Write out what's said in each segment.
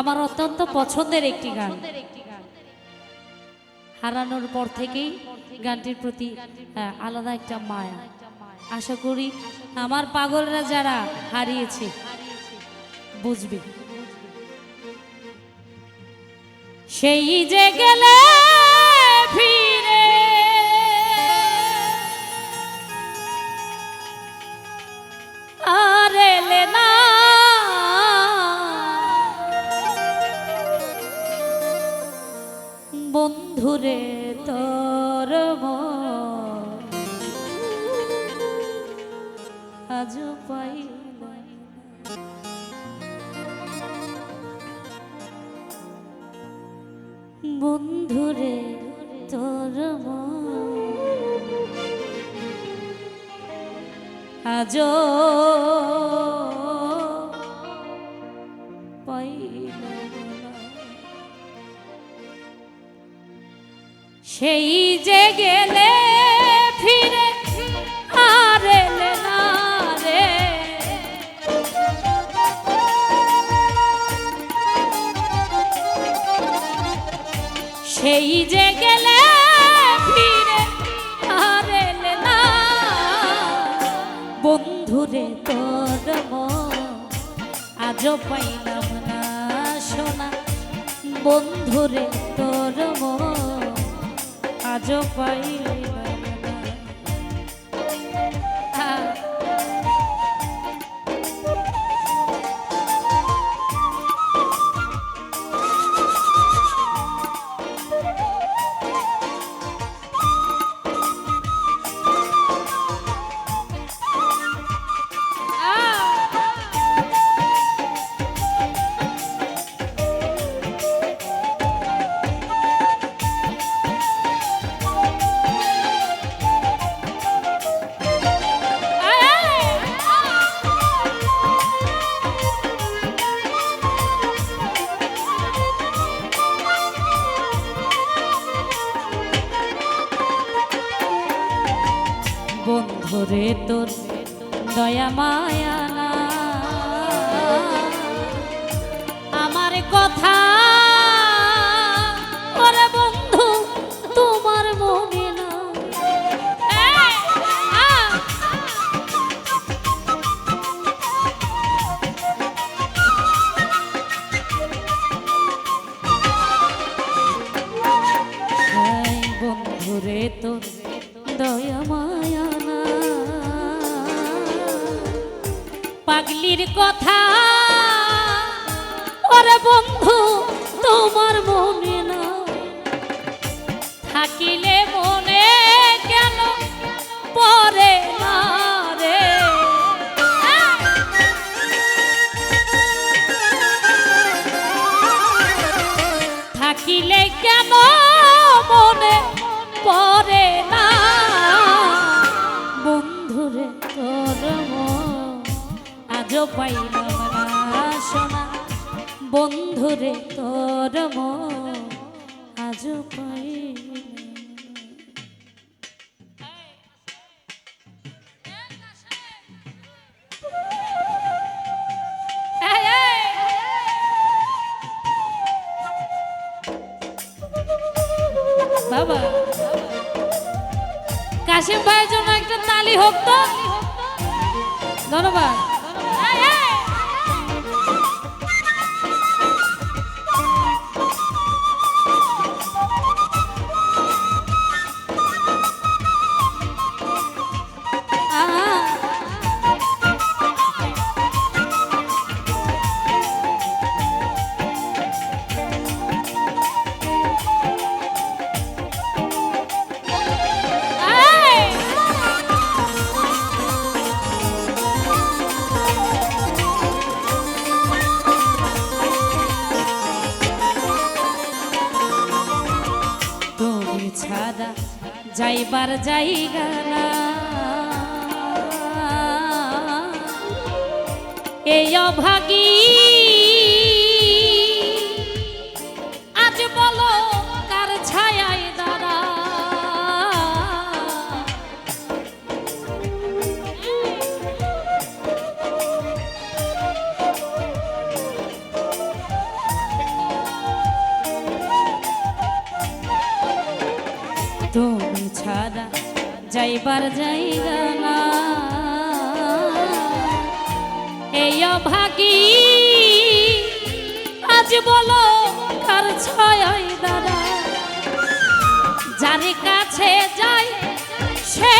আমার অত্যন্ত পছন্দের একটি গান। হারানোর পর থেকেই গানটির প্রতি আলাদা একটা মায়া। আশা করি আমার পাগলরা যারা হারিয়েছে বুঝবে। সেই যে গেলে বন্ধুরে তোর আজও পাই বন্ধুরে তোর মন। সেই যে গেলে ফিরে, আর সেই যে গেলে ফিরে, আর না। বন্ধুরে তোর আজও পাইলাম না সোনা বন্ধুরে তোর মন আজও পাইলাম বন্ধুরে তোর দয়া মায়া না আমার কথা, ওরে বন্ধু, তোমার মনে না! বন্ধুরে তোর দয়া পাগলির কথা। ওরে বন্ধু তোমার মনে না থাকিলে মনে না সোনা বন্ধুরে তোর এই। বাবা। কাশিম ভাইয়ের জন্য একটা তালি হোক তো। ধন্যবাদ। ছাড়া যাইবার জায়গা না। এই অভাগী আজ বলো কার ছায়ায় দাঁড়া যাইবার জায়গা না। এই অভাগী, আজ বলো কার ছয় দ্বারা যার কাছে যাই সে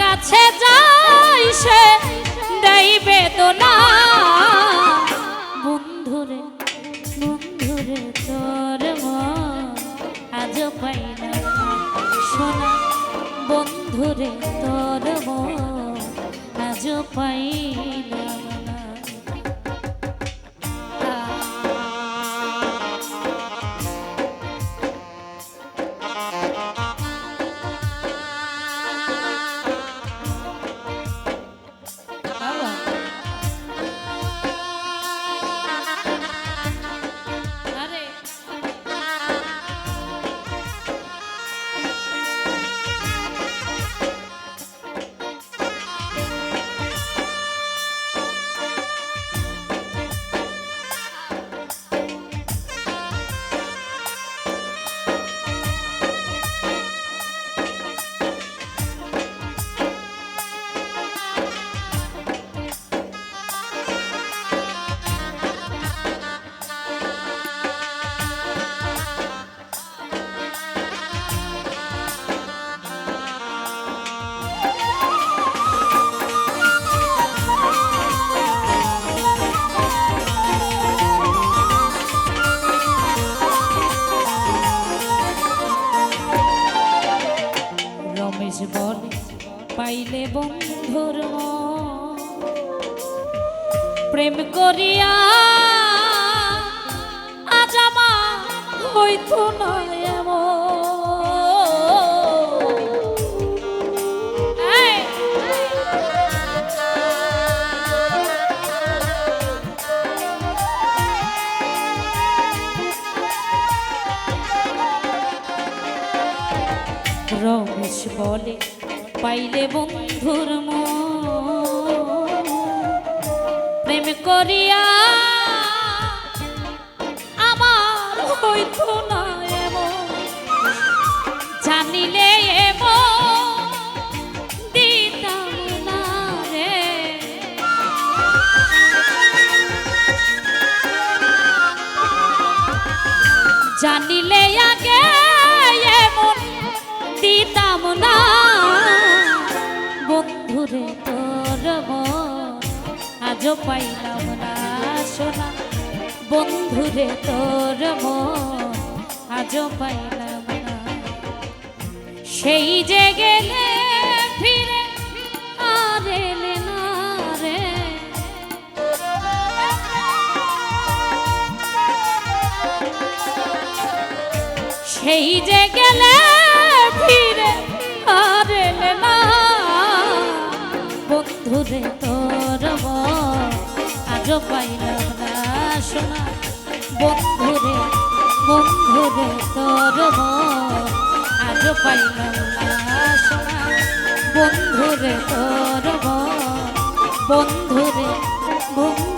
কাছে যাই সে বেদনা বন্ধুরে বন্ধুরে তোর মন পাই না। সোনা বন্ধুরে তোর মন আজ পাই না প্রেম করিয়া আজ আমার হইতো না এমন। এই! রমেশ বলে পাইলে বন্ধুর মন। করিয়া আমার হইতো না এমন। জানিলে এমন দিতাম জানিলে আগে এমন দিতাম না। বন্ধুরে আজও পাইলাম না সোনা। বন্ধুরে তোর মন আজও পাইলাম না। সেই যে গেলে ফিরে আর এলে রে। সেই যে গেলে পাইলাম না শোনা বন্ধুরে বন্ধুরে তোর আজও পাইলাম না শোনা বন্ধুরে তোর বন্ধুরে বন্ধুরে